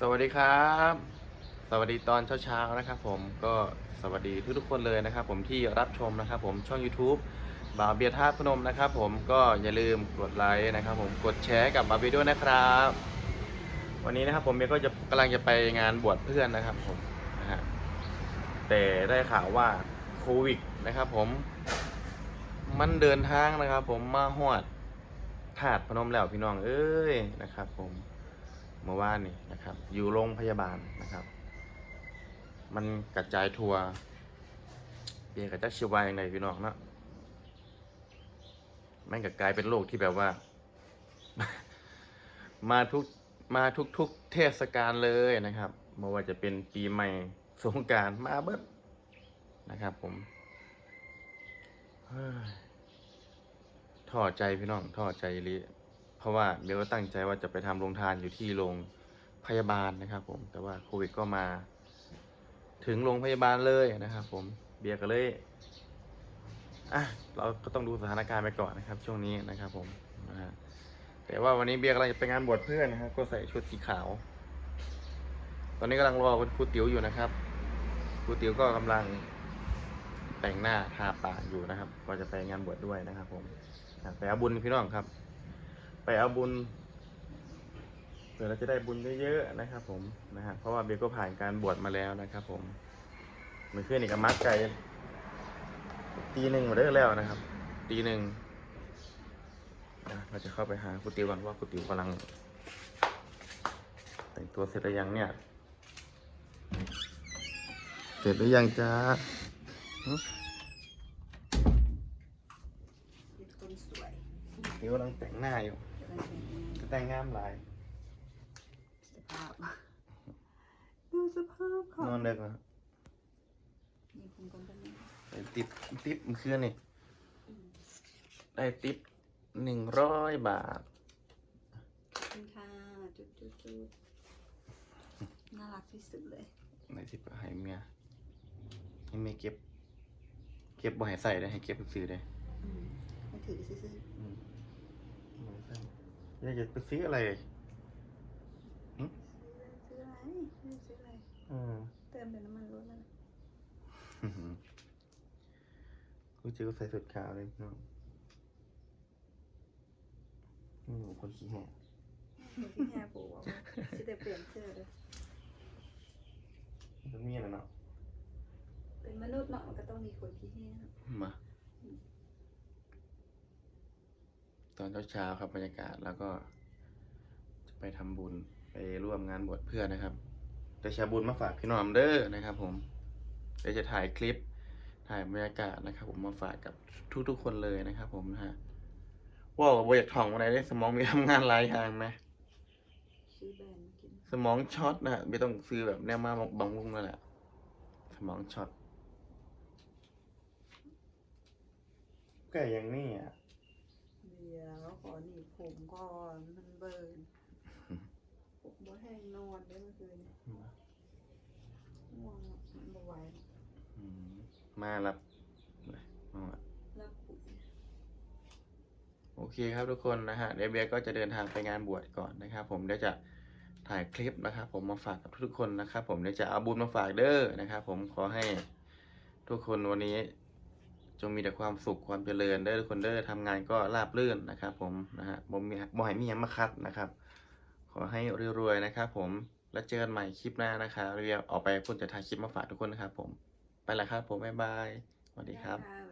สวัสดีครับ สวัสดีตอนเช้าๆนะครับ ผมก็สวัสดีทุกๆคนเลยนะครับ ผมที่รับชมนะครับ ผมช่อง YouTube บาเบียท่าตุพนมนะครับ ผมก็อย่าลืมกดไลค์นะครับ ผมกดแชร์กับบาร์บียด้วยนะครับ วันนี้นะครับ ผมเบียก็จะกำลังจะไปงานบวชเพื่อนนะครับ ผมนะฮะแต่ได้ข่าวว่าโควิดนะครับ ผมมันเดินทางนะครับ ผมมาหอดถาดพนมแล้วพี่น้องเอ้ยนะครับ ผม เมื่อวานนี่นะครับ อยู่โรงพยาบาลนะครับ มันกระจายทัวเบียกับจักชิวายยังไงพี่น้องเนาะแม่งก็กลายเป็นโรคที่แบบว่า มาทุกมาทุกทุกเทศกาลเลยนะครับไม่ว่าจะเป็นปีใหม่สงกรารมาเบิดนะครับ ผมท้อใจพี่น้องท้อใจลี ราะว่าเบลก็ตั้งใจว่าจะไปทำโรงทานอยู่ที่โรงพยาบาลนะครับ ผม แต่ว่าโควิดก็มา ถึงโรงพยาบาลเลยนะครับ ผมเบียร์ก็เลยอะเราก็ต้องดูสถานการณ์ไปก่อนนะครับ ช่วงนี้นะครับ ผมนะฮะแต่ว่าวันนี้เบียร์กำลังจะไปงานบวชเพื่อนนะครับก็ใส่ชุดสีขาว ตอนนี้กำลังรอคุณครูติ๋วอยู่นะครับครูติ๋วก็กำลังแต่งหน้าทาปากอยู่นะครับ ก็จะไปงานบวชด้วยนะครับ ผมอ่บุญพี่น้องครับ ไปเอาบุญเผื่อเราจะได้บุญเยอะๆนะครับ ผมนะฮะเพราะว่าเบียร์ก็ผ่านการบวชมาแล้วนะครับ ผมเมื่อคืนนี่ก็มัดไก่ตีหนึ่งมาได้แล้วนะครับ ตีหนึ่งนะเราจะเข้าไปหาคุณติวก่อนว่าคุณติวกำลัง แต่งตัวเสร็จหรือยังเนี่ย เสร็จหรือยังจ้าหึเป็นคนสวยติวกำลังแต่งหน้าอยู่ กำลังเป็นก็แต่งงามหลาย สภาพดูสภาพค่ะนอนเด็กนะนี่คุณคนเป็นได้ติปติปมันคือนี่ได้ติปหนึ่งร้อยบาท คุณค่ะจุดจุดจุดน่ารักที่สุดเลยในสิบให้เมียให้เมียเก็บ เก็บบ่ให้ใส่ได้ให้เก็บซื้อได้อืมให้ถือซื้ออืมบ่ให้ใส่ อยากจะไปซื้ออะไรๆซื้ออะไรไม่ได้ซื้ออะไรอืมเติมแต่น้ำมันรถนั่นแหละกูเจอใส่สุดขาวเลยพี่น้องนี่หนูคนขี้แหกหนูที่แฮร์ปูบอกว่าจะได้เปลี่ยนเสื้อเลยมันมีอะไรเนาะเป็นมนุษย์เนาะมันก็ต้องมีคนที่แห้งมา ตอนเช้าๆครับบรรยากาศแล้วก็จะไปทำบุญไปร่วมงานบวชเพื่อนนะครับแต่ชาบุญมาฝากพี่น้องเด้อนะครับ ผมเดี๋ยวจะถ่ายคลิปถ่ายบรรยากาศนะครับ ผมมาฝากกับทุกๆคนเลยนะครับ ผมนะฮะว่าวบอยากถ่องอะไรได้สมองมีทำงานหลายอย่างไหมซื้อแบรนด์มากินสมองช็อตนะฮะไม่ต้องซื้อแบบแนวมาบางมุงนั่นแหละสมองช็อตไก่อย่างนี้อะเบียร์แล้วข อหนีบผมก่อนมันเบิร์นผมบ่แห้งนอนได้เมื่อคืนง่วงอะมันบ่ไหวอืมมารับมามารับปุ๋ยโอเคครับทุกคนนะฮะเดยวเบียร์ก็จะเดินทางไปงานบวชก่อนนะครับ ผมเดี๋ยวจะถ่ายคลิปนะครับ ผมมาฝากกับทุกๆคนนะครับ ผมเดี๋ยวจะเอาบุญมาฝากเด้อนะครับ ผมขอให้ทุกคนวันนี้ จงมีแต่ความสุขความเจริญเด้อทุกคนเด้อทำงานก็ราบรื่นนะครับ ผมนะฮะบ่มีบ่ให้มีหยังมาคัดนะครับ ขอให้รวยๆนะครับผมแล้วเจอกันใหม่คลิปหน้านะครับเรียออกไปพุ่นจะถ่ายคลิปมาฝากทุกคนนะครับ ผมไปแล้วครับ ผมบ๊ายบายสวัสดีครับ